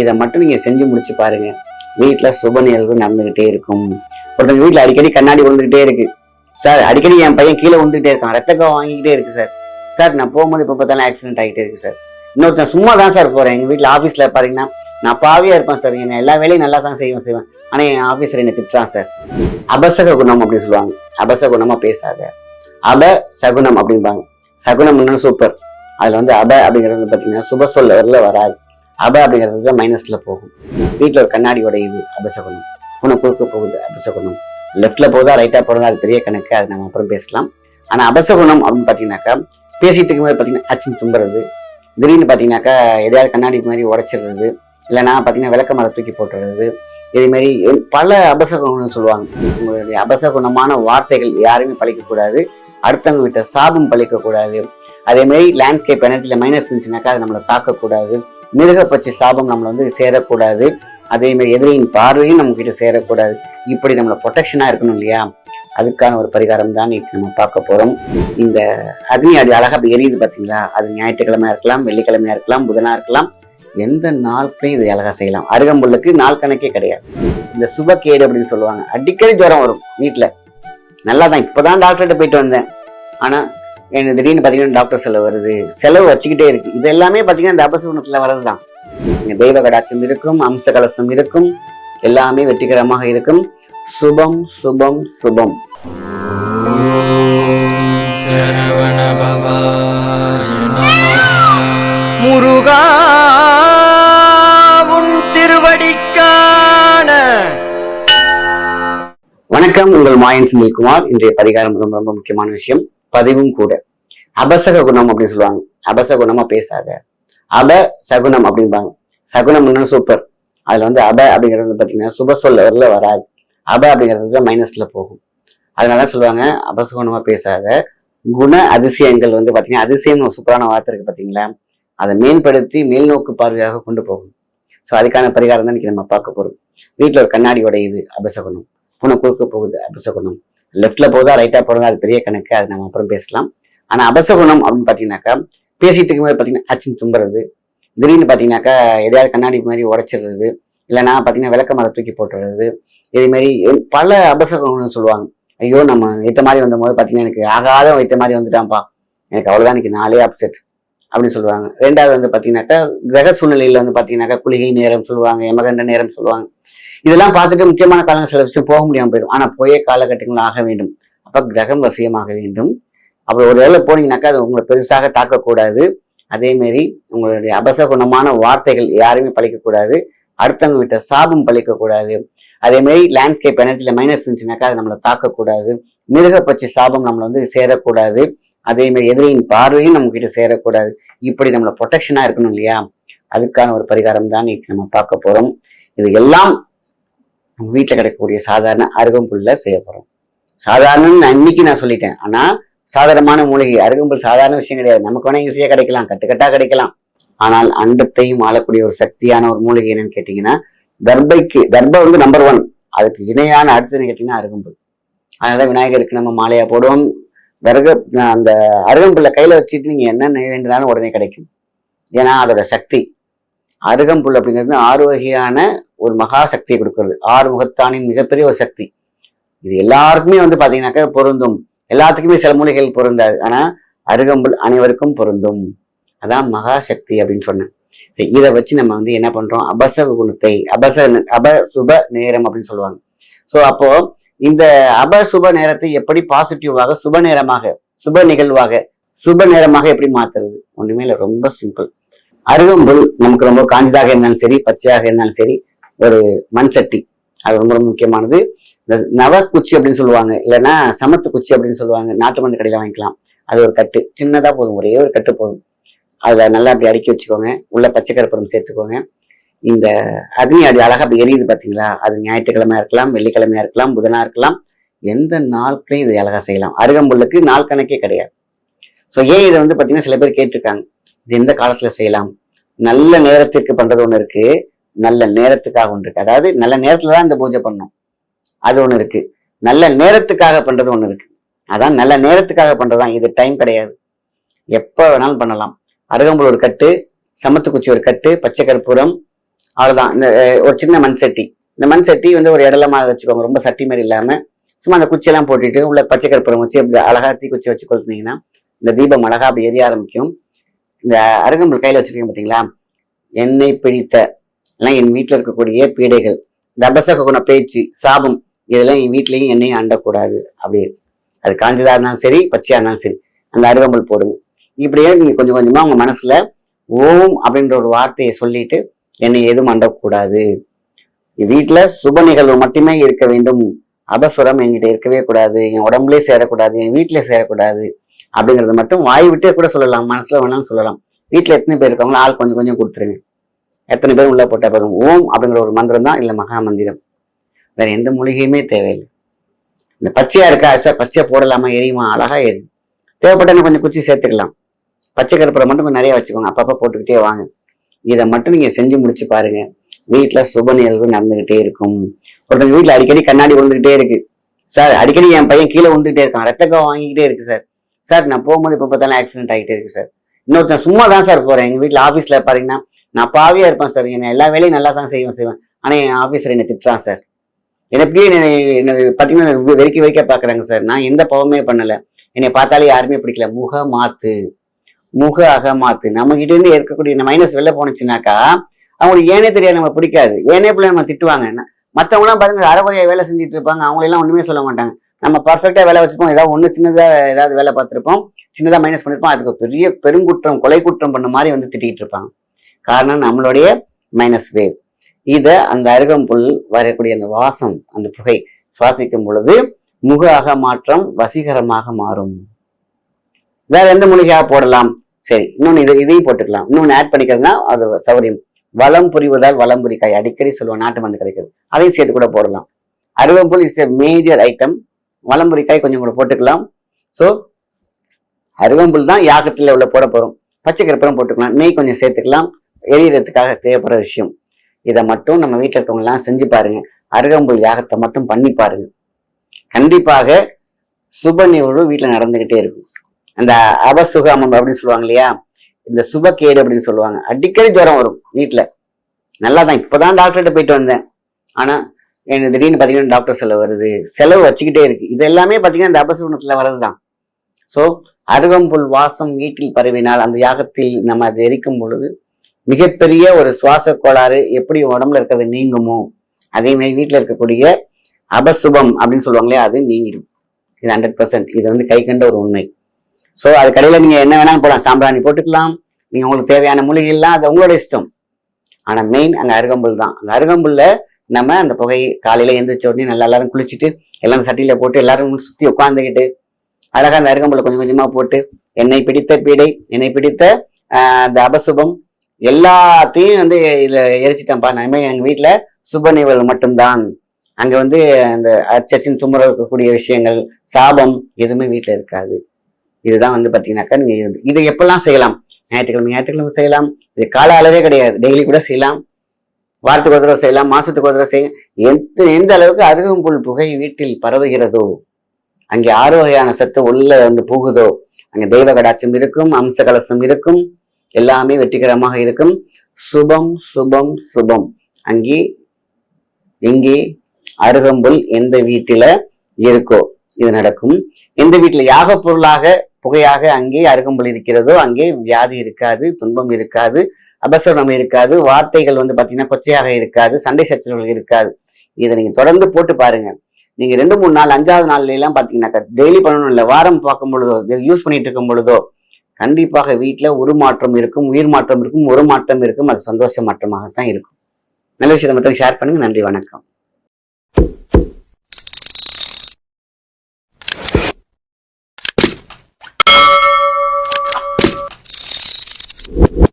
இதை மட்டும் நீங்க செஞ்சு முடிச்சு பாருங்க. வீட்டுல சுப நிகழ்வு நடந்துகிட்டே இருக்கும். ஒருத்தவங்க வீட்டுல அடிக்கடி கண்ணாடி விழுந்துகிட்டே இருக்கு. சார் அடிக்கடி என் பையன் கீழே விழுந்துகிட்டே இருக்கான். ரத்தக்கம் வாங்கிக்கிட்டே இருக்கு சார். சார் நான் போகும்போது இப்போ பார்த்தாலும் ஆக்சிடென்ட் ஆகிட்டே இருக்கு சார். இன்னொருத்தன் சும்மா தான் சார் போறேன். எங்க வீட்டுல ஆபீஸ்ல பாருங்கன்னா நான் பாவியா இருப்பேன் சார். என்ன எல்லா வேலையும் நல்லா தான் செய்வேன் செய்வேன். ஆனா என் ஆபீஸ்ல என்னை திட்டுறான் சார். அபசக குணம் அப்படின்னு சொல்லுவாங்க. அபச குணமா பேசாத. அப சகுனம் அப்படிம்பாங்க. சகுனம் சூப்பர் அதுல வந்து அப அப்படிங்கிறது பாத்தீங்கன்னா சுப சொல்ல வராது. அப அப்படிங்கிறது மைனஸ்ல போகும். வீட்டில் ஒரு கண்ணாடி உடையுது அபசகுணம். பூனை குறுக்க போகுது அபசகுணம். லெஃப்ட்ல போதா ரைட்டா போகிறதா அது பெரிய கணக்கு. அது நம்ம அப்புறம் பேசலாம். ஆனா அபசகுணம் அப்படின்னு பாத்தீங்கன்னாக்கா பேசிட்டு இருக்கும்போது பாத்தீங்கன்னா அச்சின் தும்புறது. திடீர்னு பாத்தீங்கன்னாக்கா எதையாவது கண்ணாடி மாதிரி உடைச்சிடுறது. இல்லைன்னா பாத்தீங்கன்னா விளக்க மரம் தூக்கி போட்டுறது இதே மாதிரி பல அபசகுணம்னு சொல்லுவாங்க. உங்களுடைய அபசகுணமான வார்த்தைகள் யாருமே பழிக்கக்கூடாது. அடுத்தவங்க விட்ட சாபம் பழிக்கக்கூடாது. அதே மாதிரி லேண்ட்ஸ்கேப் எனர்ஜியில் மைனஸ் இருந்துச்சுனாக்கா அது நம்மளை தாக்கக்கூடாது. மிருகப்பட்சி சாபம் நம்மளை வந்து சேரக்கூடாது. அதே மாதிரி எதிரியின் பார்வையும் நம்ம கிட்ட சேரக்கூடாது. இப்படி நம்மளை ப்ரொடெக்ஷனாக இருக்கணும் இல்லையா? அதுக்கான ஒரு பரிகாரம் தான் இன்னைக்கு நம்ம பார்க்க போகிறோம் இந்த அக்னி அடி அழகாக அப்படி எரியுது பார்த்தீங்களா? அது ஞாயிற்றுக்கிழமையாக இருக்கலாம் வெள்ளிக்கிழமையாக இருக்கலாம் புதனாக இருக்கலாம். எந்த நாட்களையும் இதை அழகாக செய்யலாம். அருகம்புல்லுக்கு நாள் கணக்கே கிடையாது. இந்த சுபக்கேடு அப்படின்னு சொல்லுவாங்க. அடிக்கடி ஜுரம் வரும் வீட்டில் நல்லா தான் இப்போ தான் டாக்டர்கிட்ட போயிட்டு வந்தேன். ஆனால் எனக்கு திடீர்னு பார்த்தீங்கன்னா டாக்டர் செலவு வருது. செலவு வச்சுக்கிட்டே இருக்கு. இது எல்லாமே பார்த்தீங்கன்னா இந்த அபசகுணத்தில் வர்றதுதான். இங்க தெய்வ கடாட்சம் இருக்கும் அம்ச கலசம் இருக்கும் எல்லாமே வெற்றிகரமாக இருக்கும். சுபம் சுபம் சுபம். சரவண பவாய முருகா உன் திருவடிக்கான. வணக்கம். உங்கள் மாயன் செந்தில்குமார். இன்றைய பரிகாரம் ரொம்ப ரொம்ப முக்கியமான விஷயம். பதிவும் கூட. அபசக குணம் அப்படின்னு சொல்லுவாங்க. அபச குணமா பேசாத. அப சகுணம் அப்படிம்பாங்க. சகுணம்னா சூப்பர் அதுல வந்து அப அப்படிங்கிறது பாத்தீங்கன்னா சுப சொல்ல வராது. அப அப்படிங்கிறது மைனஸ்ல போகும். அதனால சொல்லுவாங்க அபசகுணமா பேசாத. குண அதிசயங்கள் வந்து பாத்தீங்கன்னா அதிசயம் சூப்பரான வார்த்தை இருக்கு பாத்தீங்களா? அதை மேம்படுத்தி மேல்நோக்கு பார்வையாக கொண்டு போகும். ஸோ அதுக்கான பரிகாரம் தான் இன்னைக்கு நம்ம பார்க்க போறோம். வீட்டில் ஒரு கண்ணாடி உடையுது அபசகுணம். பூனை குறுக்க போகுது அபசகுணம். லெஃப்ட்ல போதா ரைட்டா போறதா அது பெரிய கணக்கு அது நம்ம அப்புறம் பேசலாம். ஆனா அபசகுணம் அப்படின்னு பாத்தீங்கன்னாக்கா பேசிட்டு இருக்கும்போது பாத்தீங்கன்னா அச்சின் தும்புறது. திடீர்னு பாத்தீங்கன்னாக்கா எதையாவது கண்ணாடி மாதிரி உடைச்சிடுறது. இல்லைன்னா பாத்தீங்கன்னா விளக்க மரம் தூக்கி போட்டுறது. இதே மாதிரி பல அபசகுணம்னு சொல்லுவாங்க. ஐயோ நம்ம வைத்த மாதிரி வந்த போது பாத்தீங்கன்னா எனக்கு ஆகாத வைத்த மாதிரி வந்துட்டான்ப்பா. எனக்கு அவ்வளவுதான் எனக்கு நாளே அப்செட் அப்படின்னு சொல்லுவாங்க. ரெண்டாவது வந்து பாத்தீங்கன்னாக்கா கிரக சூழ்நிலையில வந்து பாத்தீங்கன்னாக்கா குளிகை நேரம் சொல்லுவாங்க எமகண்ட நேரம் சொல்லுவாங்க. இதெல்லாம் பார்த்துட்டு முக்கியமான காலங்கள் சில விஷயம் போக முடியாமல் போயிடும். ஆனால் போய காலகட்டங்கள் ஆக வேண்டும். அப்போ கிரகம் வசியமாக வேண்டும். அப்புறம் ஒரு வேளை போனீங்கன்னாக்கா அது உங்களை பெருசாக தாக்கக்கூடாது. அதேமாரி உங்களுடைய அபசகுணமான வார்த்தைகள் யாருமே பழிக்கக்கூடாது. அடுத்தவங்க விட்ட சாபம் பழிக்கக்கூடாது. அதேமாரி லேண்ட்ஸ்கேப் எனர்ஜியில் மைனஸ் இருந்துச்சுனாக்கா அது நம்மளை தாக்கக்கூடாது. மிருகப்பட்சி சாபம் நம்மளை வந்து சேரக்கூடாது. அதேமாரி எதிரியின் பார்வையும் நம்ம கிட்ட சேரக்கூடாது. இப்படி நம்மளை ப்ரொடெக்ஷனா இருக்கணும் இல்லையா? அதுக்கான ஒரு பரிகாரம் தான் இன்னைக்கு நம்ம பார்க்க போகிறோம் இது எல்லாம் நம்ம வீட்டில் கிடைக்கக்கூடிய சாதாரண அருகம்புல்ல செய்ய போறோம். சாதாரண அன்னைக்கு நான் சொல்லிட்டேன். ஆனா சாதாரணமான மூலிகை அருகம்புல் சாதாரண விஷயம் கிடையாது. நமக்கு வேணா ஈஸியா கிடைக்கலாம் கட்டுக்கட்டா கிடைக்கலாம். ஆனால் அண்டத்தையும் ஆளக்கூடிய ஒரு சக்தியான ஒரு மூலிகை என்னன்னு கேட்டீங்கன்னா தர்பைக்கு தர்பை வந்து நம்பர் ஒன் அதுக்கு இணையான அடுத்தது கேட்டீங்கன்னா அருகம்புல். அதனால விநாயகருக்கு நம்ம மாலையா போடுவோம். விறகு அந்த அருகம்புல்ல கையில வச்சுட்டு நீங்க என்ன வேண்டினாலும் உடனே கிடைக்கும். ஏன்னா அதோட சக்தி. அருகம்புல் அப்படிங்கிறது ஆறு வகையான ஒரு மகா சக்தியை கொடுக்கறது. ஆறு முகத்தானின் மிகப்பெரிய ஒரு சக்தி. இது எல்லாருக்குமே வந்து பாத்தீங்கன்னாக்கா பொருந்தும். எல்லாத்துக்குமே சில மூலிகைகள் பொருந்தாது. ஆனா அருகம்புல் அனைவருக்கும் பொருந்தும். அதான் மகா சக்தி அப்படின்னு சொன்னேன். இதை வச்சு நம்ம வந்து என்ன பண்றோம்? அபச குணத்தை அபச அபசுப நேரம் அப்படின்னு சொல்லுவாங்க. ஸோ அப்போ இந்த அபசுப நேரத்தை எப்படி பாசிட்டிவாக சுப நேரமாக சுப நிகழ்வாக சுப நேரமாக எப்படி மாத்துறது? ஒண்ணுமே இல்லை ரொம்ப சிம்பிள் அருகம்புல் நமக்கு ரொம்ப காஞ்சதாக இருந்தாலும் சரி பச்சையாக இருந்தாலும் சரி ஒரு மண் சட்டி. அது ரொம்ப ரொம்ப முக்கியமானது. இந்த குச்சி அப்படின்னு சொல்லுவாங்க. இல்லைன்னா சமத்து குச்சி அப்படின்னு சொல்லுவாங்க. நாட்டு மண் கடையில வாங்கிக்கலாம். அது ஒரு கட்டு. சின்னதா போதும். ஒரே ஒரு கட்டு போதும். அதில் நல்லா அப்படி அடுக்கி வச்சுக்கோங்க. உள்ள பச்சை சேர்த்துக்கோங்க. இந்த அக்னி அடி அழகா அப்படி எரியுது பாத்தீங்களா? அது ஞாயிற்றுக்கிழமையாக இருக்கலாம் வெள்ளிக்கிழமையா இருக்கலாம் புதனா இருக்கலாம். எந்த நாட்களையும் இதை அழகா செய்யலாம். அருகம்புல்லுக்கு நாள் கணக்கே கிடையாது. ஸோ ஏன் இதை வந்து பாத்தீங்கன்னா சில பேர் கேட்டிருக்காங்க. இது எந்த காலத்துல செய்யலாம்? நல்ல நேரத்திற்கு பண்றது ஒன்று இருக்கு. நல்ல நேரத்துக்காக ஒன்று இருக்கு. அதாவது நல்ல நேரத்துல தான் இந்த பூஜை பண்ணும் அது ஒண்ணு இருக்கு. நல்ல நேரத்துக்காக பண்றது ஒண்ணு இருக்கு. அதான் நல்ல நேரத்துக்காக பண்றதுதான். இது டைம் கிடையாது. எப்ப வேணாலும் பண்ணலாம். அருகம்புல் ஒரு கட்டு சமத்து குச்சி ஒரு கட்டு பச்சை கற்பூரம் அவ்வளோதான் இந்த ஒரு சின்ன மண் சட்டி. இந்த மண் சட்டி வந்து ஒரு இடலமாக வச்சுக்கோங்க. ரொம்ப சட்டி மாதிரி இல்லாம சும்மா அந்த குச்சியெல்லாம் போட்டுட்டு உள்ள பச்சை கற்பூரம் வச்சு அப்படி அழகா தீ குச்சி வச்சு கொளுத்துனீங்கன்னா இந்த தீபம் அழகா அப்படி எரிய ஆரம்பிக்கும். இந்த அருகம்புல் கையில வச்சிருக்கீங்க பாத்தீங்களா? எண்ணெய் பிடித்த எல்லாம் என் வீட்டில் இருக்கக்கூடிய பீடைகள் தபசக குண பேச்சு சாபம் இதெல்லாம் என் வீட்லேயும் என்னையும் அண்டக்கூடாது. அப்படி அது காஞ்சதாக இருந்தாலும் சரி பச்சையாக இருந்தாலும் சரி அந்த அருகம்புல் போடுங்க. இப்படியே நீங்கள் கொஞ்சம் கொஞ்சமாக உங்கள் மனசில் ஓம் அப்படின்ற ஒரு வார்த்தையை சொல்லிட்டு என்னை எதுவும் அண்டக்கூடாது. வீட்டில் சுப நிகழ்வு மட்டுமே இருக்க வேண்டும். அபசுரம் என்கிட்ட இருக்கவே கூடாது. என் உடம்புலயே சேரக்கூடாது. என் வீட்டிலே சேரக்கூடாது. அப்படிங்கிறது மட்டும் வாய் விட்டே கூட சொல்லலாம். மனசில் வேணாலும் சொல்லலாம். வீட்டில் எத்தனை பேர் இருக்காங்களோ ஆள் கொஞ்சம் கொஞ்சம் கொடுத்துருங்க. எத்தனை பேர் உள்ள போட்டா போதும் ஓம் அப்படிங்கிற ஒரு மந்திரம் தான் இல்ல மகா மந்திரம் வேற எந்த மூலிகையுமே தேவையில்லை. இந்த பச்சையா இருக்கா? சார் பச்சையா போடலாமா? எரியுமா? அழகா எரியும் தேவைப்பட்ட இன்னும் கொஞ்சம் குச்சி சேர்த்துக்கலாம். பச்சை கருப்பரை மட்டும் நிறைய வச்சுக்கோங்க. அப்பப்போ போட்டுக்கிட்டே வாங்க. இதை மட்டும் நீங்க செஞ்சு முடிச்சு பாருங்க. வீட்டில் சுப நிகழ்வு நடந்துகிட்டே இருக்கும். ஒருத்தங்க வீட்டில் அடிக்கடி கண்ணாடி விழுந்துகிட்டே இருக்கு. சார் அடிக்கடி என் பையன் கீழே விழுந்துகிட்டே இருக்கான். ரத்தக்கம் வாங்கிக்கிட்டே இருக்கு சார். சார் நான் போகும்போது இப்போ பார்த்தாலும் ஆக்சிடென்ட் ஆகிட்டே இருக்கு சார். இன்னொருத்தன் சும்மா தான் சார் போறேன். எங்கள் வீட்டில் ஆஃபீஸில் பாத்தீங்கன்னா நான் பாவியா இருப்பேன் சார். என்ன எல்லா வேலையும் நல்லா தான் செய்வேன் செய்வேன். ஆனால் என் ஆஃபீஸர் என்னை திட்டுறான் சார். என்னை எப்படியே என்னை என்னை பாத்தீங்கன்னா வெறிக்க வெறிக்க பார்க்குறாங்க சார். நான் எந்த பாவமே பண்ணலை. என்னை பார்த்தாலே யாருமே பிடிக்கல. முக மாத்து. முக அக மாத்து. நம்ம இருந்து இருக்கக்கூடிய இந்த மைனஸ் வெளில போனுச்சுனாக்கா அவங்களுக்கு ஏனே தெரியாது நம்ம பிடிக்காது. ஏனே பிள்ளை நம்ம திட்டுவாங்க. என்ன- பாருங்க அறகுறையாக வேலை செஞ்சுட்டு இருப்பாங்க. அவங்களெல்லாம் ஒன்றுமே சொல்ல மாட்டாங்க. நம்ம பர்ஃபெக்டாக வேலை வச்சுப்போம். ஏதாவது ஒன்று சின்னதாக ஏதாவது வேலை பார்த்துருப்போம். சின்னதாக மைனஸ் பண்ணியிருப்போம் அதுக்கு பெரிய பெருங்குற்றம் கொலை குற்றம் பண்ண மாதிரி வந்து திட்டிகிட்டு இருப்பாங்க. காரணம் நம்மளுடைய மைனஸ் வேவ் இதை அந்த அருகம்புல் வரக்கூடிய அந்த வாசம் அந்த புகை சுவாசிக்கும் பொழுது முக அக மாற்றம் வசீகரமாக மாறும். வேற எந்த மூலிகையா போடலாம்? சரி இன்னொன்னு இது இதையும் போட்டுக்கலாம். இன்னொன்னு ஆட் பண்ணிக்கிறதுனா அது சௌரியம். வளம் புரிவதால் வளம் புரிக்காய். அடிக்கடி சொல்லுவோம் நாட்டு மருந்து கிடைக்கிறது. அதையும் சேர்த்து கூட போடலாம். அருகம்புல் இஸ் எ மேஜர் ஐட்டம் வளம் புரிக்காய் கொஞ்சம் கூட போட்டுக்கலாம். ஸோ அருகம்புல் தான் யாகத்துல உள்ள போட போகிறோம் பச்சை கருப்பரம் போட்டுக்கலாம். நெய் கொஞ்சம் சேர்த்துக்கலாம். எரியறதுக்காக தேவைப்படுற விஷயம். இதை மட்டும் நம்ம வீட்டில் இருக்கவங்க எல்லாம் செஞ்சு பாருங்க. அருகம்புல் யாகத்தை மட்டும் பண்ணி பாருங்க. கண்டிப்பாக சுப நிகழ்வு வீட்டில் நடந்துகிட்டே இருக்கும். அந்த அபசுகாமம் அப்படின்னு சொல்லுவாங்க இல்லையா? இந்த சுபக்கேடு அப்படின்னு சொல்லுவாங்க. அடிக்கடி ஜுரம் வரும் வீட்டில் நல்லா தான் இப்போதான் டாக்டர்கிட்ட போயிட்டு வந்தேன். ஆனால் எனக்கு திடீர்னு பார்த்தீங்கன்னா டாக்டர் செலவு வருது. செலவு வச்சுக்கிட்டே இருக்கு. இது எல்லாமே பார்த்தீங்கன்னா இந்த அபசுகுணத்தில் வர்றதுதான். ஸோ அருகம்புல் வாசம் வீட்டில் பரவினால் அந்த யாகத்தில் நம்ம அதை எரிக்கும் பொழுது மிகப்பெரிய ஒரு சுவாச கோளாறு எப்படி உடம்புல இருக்கிறது நீங்குமோ அதே மாதிரி வீட்டில் இருக்கக்கூடிய அபசுபம் அப்படின்னு சொல்லுவாங்களே அது நீங்கிடும். இது ஹண்ட்ரட் பர்சன்ட் இது வந்து கை கண்ட ஒரு உண்மை. ஸோ அது கடையில் நீங்க என்ன வேணாலும் போகலாம் சாம்பிராணி போட்டுக்கலாம். நீங்கள் உங்களுக்கு தேவையான மூலிகைலாம் அது உங்களோட இஷ்டம். ஆனால் மெயின் அங்கே அருகம்புல் தான். அந்த அருகம்புல்ல நம்ம அந்த புகை காலையில் எழுந்திரிச்ச உடனே நல்லா எல்லாரும் குளிச்சுட்டு எல்லாம் சட்டியில் போட்டு எல்லாரும் சுற்றி உட்காந்துக்கிட்டு அழகாக அந்த அருகம்புல்ல கொஞ்சம் கொஞ்சமாக போட்டு என்னை பிடித்த பீடை என்னை பிடித்த அந்த அபசுபம் எல்லாத்தையும் வந்து இதில் எரிச்சிட்டேன்ப்பா. நான் எங்கள் வீட்டில் சுப நிகழ்வு மட்டும்தான். அங்கே வந்து அந்த அச்சச்சின் தும்முற இருக்கக்கூடிய விஷயங்கள் சாபம் எதுவுமே வீட்டில் இருக்காது. இதுதான் வந்து பார்த்தீங்கன்னாக்கா நீங்கள் இதை எப்பெல்லாம் செய்யலாம்? ஞாயிற்றுக்கிழமை ஞாயிற்றுக்கிழமை செய்யலாம். இது கால அளவே கிடையாது. டெய்லி கூட செய்யலாம். வாரத்துக்கு ஒரு தடவை செய்யலாம். மாசத்துக்கு ஒரு தடவை செய்யலாம் எந்த எந்த அளவுக்கு அருகம்புல் புகை வீட்டில் பரவுகிறதோ அங்கே ஆறு வகையான சத்து உள்ள வந்து புகுதோ அங்கே தெய்வ கடாட்சம் இருக்கும் அம்ச கலசம் இருக்கும் எல்லாமே வெற்றிகரமாக இருக்கும். சுபம் சுபம் சுபம். அங்கே எங்கே அருகம்புல் எந்த வீட்டில இருக்கோ இது நடக்கும். எந்த வீட்டுல யாக பொருளாக புகையாக அங்கே அருகம்புல் இருக்கிறதோ அங்கே வியாதி இருக்காது துன்பம் இருக்காது அபசரணம் இருக்காது வார்த்தைகள் வந்து பாத்தீங்கன்னா கொச்சையாக இருக்காது சண்டை சச்சரவுகள் இருக்காது. இதை நீங்க தொடர்ந்து போட்டு பாருங்க. நீங்க ரெண்டு மூணு நாள் அஞ்சாவது நாள்ல எல்லாம் பாத்தீங்கன்னாக்கா டெய்லி பண்ணணும் இல்லை வாரம் பார்க்கும் பொழுதோ யூஸ் பண்ணிட்டு இருக்கும் பொழுதோ கண்டிப்பாக வீட்டில் ஒரு மாற்றம் இருக்கும் உயிர் மாற்றம் இருக்கும் ஒரு மாற்றம் இருக்கும் அது சந்தோஷ மாற்றமாகத்தான் இருக்கும். நல்ல விஷயத்தை மட்டும் ஷேர் பண்ணுங்க. நன்றி வணக்கம்.